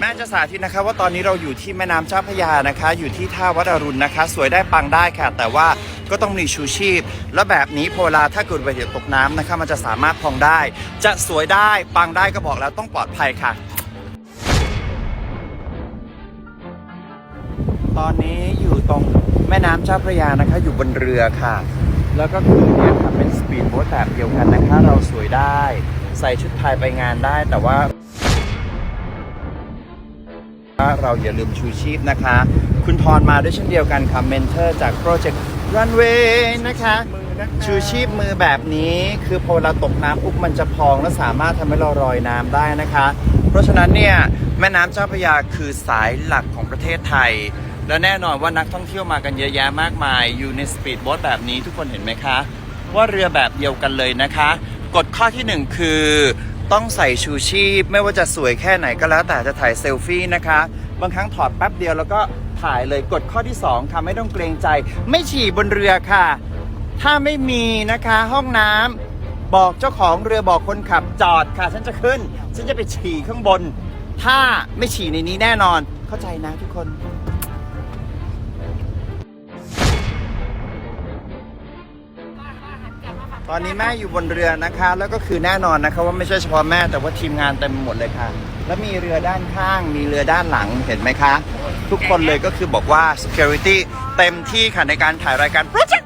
แม่จะสาธิตนะคะว่าตอนนี้เราอยู่ที่แม่น้ำเจ้าพระยานะคะ อยู่ที่ท่าวัดอรุณนะคะ สวยได้ปังได้ค่ะ แต่ว่าก็ต้องมีชูชีพ แล้วแบบนี้พอเวลาถ้าเกิดอุบัติเหตุตกน้ำนะคะ มันจะสามารถพองได้ จะสวยได้ปังได้ก็บอกแล้วต้องปลอดภัยค่ะ ตอนนี้อยู่ตรงแม่น้ำเจ้าพระยานะคะ อยู่บนเรือค่ะ แล้วก็คือเนี่ยค่ะเป็นสปีดโบ๊ทแบบเดียวกันนะคะ เราสวยได้ ใส่ชุดไทยไปงานได้แต่ว่า เราอย่าลืมชูชีพนะคะ คุณทรมาด้วยเช่นเดียวกันค่ะเมนเทอร์จากโปรเจกต์รันเวย์นะคะชูชีพมือแบบนี้คือพอเราตกน้ำปุ๊บมันจะพองและสามารถทำให้เราลอยน้ำได้นะคะ เพราะฉะนั้นเนี่ยแม่น้ำเจ้าพระยาคือสายหลักของประเทศไทย และแน่นอนว่านักท่องเที่ยวมากันเยอะแยะมากมาย อยู่ในสปีดโบ๊ทแบบนี้ทุกคนเห็นไหมคะ ว่าเรือแบบเดียวกันเลยนะคะ กฎข้อที่หนึ่งคือ ต้องใส่ชูชีพ ไม่ว่าจะสวยแค่ไหนก็แล้วแต่จะถ่ายเซลฟี่นะคะ บางครั้งถอดแป๊บเดียวแล้วก็ถ่ายเลยกฎข้อที่สองค่ะ ไม่ต้องเกรงใจ ไม่ฉี่บนเรือค่ะ ถ้าไม่มีนะคะห้องน้ำบอกเจ้าของเรือบอกคนขับจอดค่ะ ฉันจะขึ้น ฉันจะไปฉี่ข้างบน ถ้าไม่ฉี่ในนี้แน่นอนเข้าใจนะทุกคน ตอนนี้แม่อยู่บนเรือนะคะ แล้วก็คือแน่นอนนะคะว่าไม่ใช่เฉพาะแม่แต่ว่าทีมงานเต็มหมดเลยค่ะ แล้วมีเรือด้านข้าง มีเรือด้านหลังเห็นไหมคะ ทุกคนเลยก็คือบอกว่า security เต็มที่ค่ะในการถ่ายรายการ Project